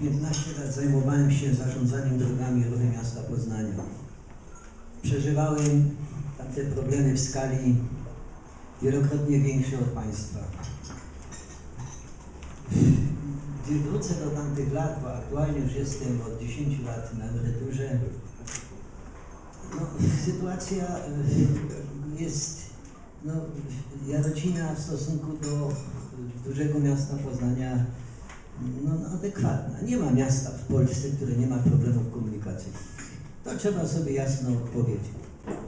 15 lat zajmowałem się zarządzaniem drogami ruchu miasta Poznania. Przeżywałem tamte problemy w skali wielokrotnie większej od państwa. Gdy wrócę do tamtych lat, bo aktualnie już jestem od 10 lat na emeryturze, no, sytuacja y, jest no, Jarocina w stosunku do dużego miasta Poznania no, no, adekwatna. Nie ma miasta w Polsce, które nie ma problemów komunikacyjnych. To trzeba sobie jasno powiedzieć.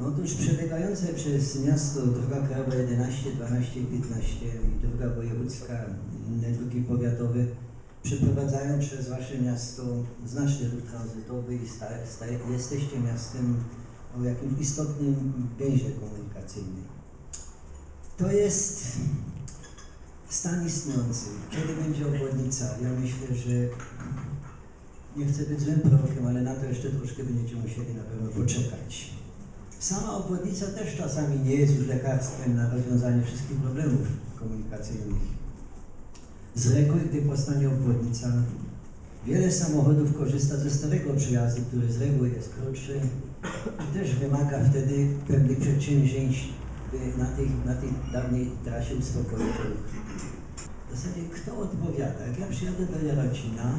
Otóż przebiegające przez miasto droga krajowa 11, 12 i 15 i droga wojewódzka, inne drogi powiatowe przeprowadzają przez wasze miasto znaczny ruch tranzytowy i sta, sta, jesteście miastem o jakimś istotnym więzie komunikacyjnym. To jest stan istniejący. Kiedy będzie obwodnica? Ja myślę, że nie chcę być złym prorokiem, ale na to jeszcze troszkę będziecie musieli na pewno poczekać. Sama obwodnica też czasami nie jest już lekarstwem na rozwiązanie wszystkich problemów komunikacyjnych. Z reguły, gdy powstanie obwodnica, wiele samochodów korzysta ze starego przejazdu, który z reguły jest krótszy i też wymaga wtedy pewnych przedsięwzięć, na tej, na tej dawniej trasie uspokoić. W zasadzie kto odpowiada? Jak ja przyjadę do Jarocina,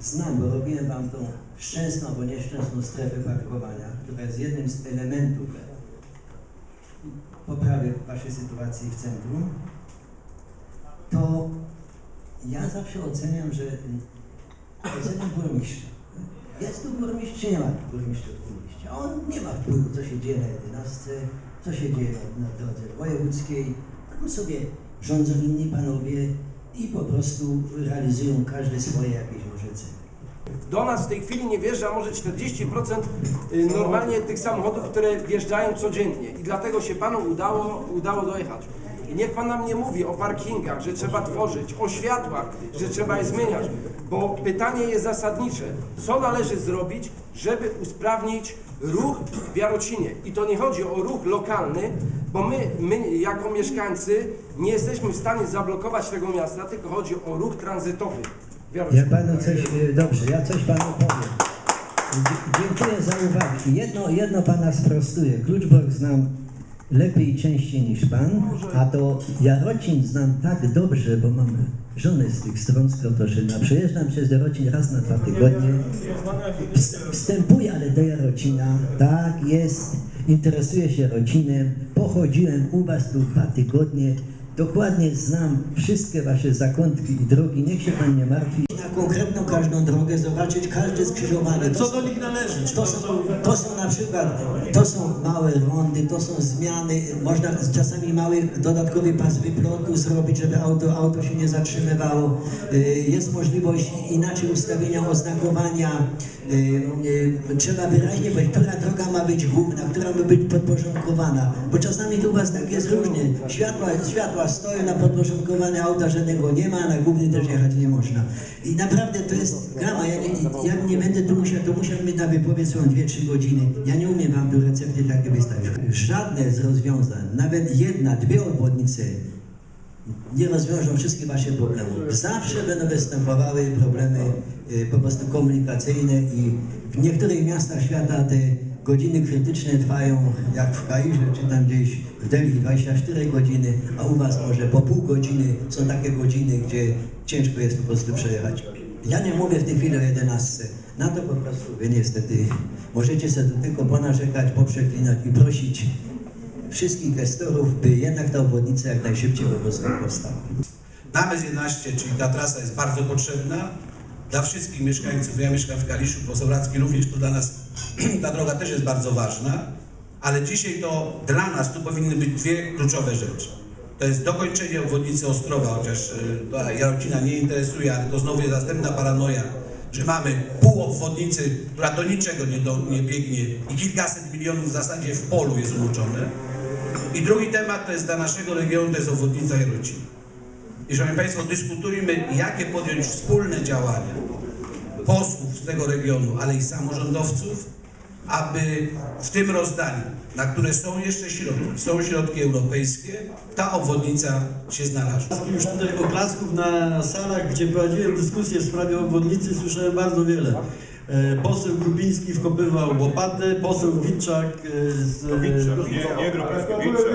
znam, bo robiłem Wam tą szczęsną albo nieszczęsną strefę parkowania, która jest jednym z elementów poprawy Waszej sytuacji w centrum, to ja zawsze oceniam, że oceniam burmistrza. Jest tu burmistrz, czy nie ma burmistrza w tym mieście? A on nie ma wpływu, co się dzieje na 11, co się dzieje na, drodze wojewódzkiej. Tam sobie rządzą inni panowie i po prostu realizują każdy swoje jakieś może cele. Do nas w tej chwili nie wjeżdża może 40% y, normalnie tych samochodów, które wjeżdżają codziennie i dlatego się Panu udało, udało dojechać. I niech Pan nam nie mówi o parkingach, że trzeba tworzyć, o światłach, że trzeba je zmieniać, bo pytanie jest zasadnicze. Co należy zrobić, żeby usprawnić ruch w Jarocinie? I to nie chodzi o ruch lokalny, bo my, my jako mieszkańcy nie jesteśmy w stanie zablokować tego miasta, tylko chodzi o ruch tranzytowy w Jarocinie. Ja panu coś, e, dobrze, ja coś panu powiem. Dziękuję za uwagę. Jedno, jedno pana sprostuję. Kluczbork znam lepiej i częściej niż pan, a to Jarocin znam tak dobrze, bo mam żonę z tych stron z Krotoszyna. Przejeżdżam przez Jarocin raz na dwa tygodnie. Ws- Wstępuję ale do Jarocina, tak jest, interesuję się Jarocinem, pochodziłem u was tu dwa tygodnie, dokładnie znam wszystkie wasze zakątki i drogi, niech się pan nie martwi. Na konkretną każdą drogę zobaczyć każde skrzyżowanie. Co do nich należy? To są, to są na przykład, to są małe rondy, to są zmiany, można czasami mały dodatkowy pas wyplotu zrobić, żeby auto, auto się nie zatrzymywało. Y, Jest możliwość inaczej ustawienia oznakowania. Y, y, Trzeba wyraźnie powiedzieć, która droga ma być główna, która ma być podporządkowana, bo czasami tu u was tak jest różnie. Światła, światła stoją na podporządkowane auta, żadnego nie ma, na główny też jechać nie można. I naprawdę to jest gama. Ja nie, ja nie będę tu musiał, to musiałbym na wypowiedź swoją 2-3 godziny. Ja nie umiem wam tu recepty takie wystawić. Żadne z rozwiązań, nawet jedna, dwie obwodnice nie rozwiążą wszystkich waszych problemów. Zawsze będą występowały problemy y, po prostu komunikacyjne i w niektórych miastach świata te godziny krytyczne trwają jak w Kairze czy tam gdzieś w Delhi 24 godziny, a u was może po pół godziny są takie godziny, gdzie ciężko jest po prostu przejechać. Ja nie mówię w tej chwili o 11. Na to po prostu wy niestety możecie sobie tylko ponarzekać, poprzeklinać i prosić wszystkich gestorów, by jednak ta obwodnica jak najszybciej po prostu powstała. Names 11, czyli ta trasa jest bardzo potrzebna dla wszystkich mieszkańców. Ja mieszkam w Kaliszu, poseł Radzki również, to dla nas ta droga też jest bardzo ważna, ale dzisiaj to dla nas tu powinny być dwie kluczowe rzeczy. To jest dokończenie obwodnicy Ostrowa, chociaż y, to Jarocina nie interesuje, ale to znowu jest następna paranoja, że mamy pół obwodnicy, która do niczego nie, do, nie biegnie i kilkaset milionów w zasadzie w polu jest umoczone. I drugi temat to jest dla naszego regionu, to jest obwodnica Jarocina. I szanowni Państwo, dyskutujmy, jakie podjąć wspólne działania posłów z tego regionu, ale i samorządowców, aby w tym rozdaniu, na które są jeszcze środki, są środki europejskie, ta obwodnica się znalazła. Już tutaj oklasków na salach, gdzie prowadziłem dyskusję w sprawie obwodnicy, słyszałem bardzo wiele. E, Poseł Grubiński wkopywał łopatę, poseł Witczak e, z... Nie, nie Grupiński,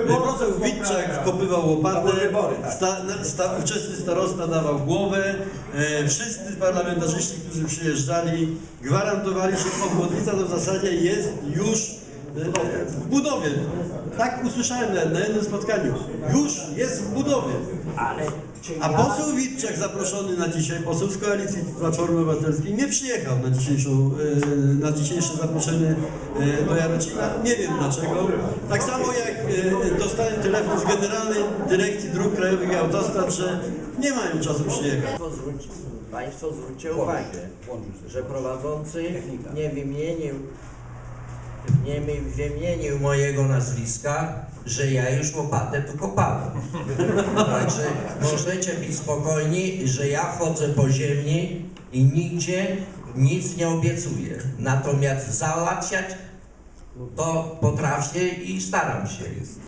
No, poseł Witczak wkopywał łopatę, sta, na- sta, ówczesny starosta dawał głowę, e, wszyscy parlamentarzyści, którzy przyjeżdżali, gwarantowali, że obwodnica to w zasadzie jest już w budowie. Tak usłyszałem na, na jednym spotkaniu. Już jest w budowie. A poseł Witczak zaproszony na dzisiaj, poseł z koalicji Platformy Obywatelskiej nie przyjechał na, dzisiejszą, e, na dzisiejsze zaproszenie e, do Jarocina. Nie wiem dlaczego. Tak samo jak e, dostałem telefon z Generalnej Dyrekcji Dróg Krajowych i Autostrad, że nie mają czasu przyjechać. Państwo zwróćcie uwagę, że prowadzący nie wymienił, nie mi- wymienił mojego nazwiska, że ja już łopatę tu kopałem. Także możecie być spokojni, że ja chodzę po ziemi i nigdzie nic nie obiecuję. Natomiast załatwiać to potrafię i staram się.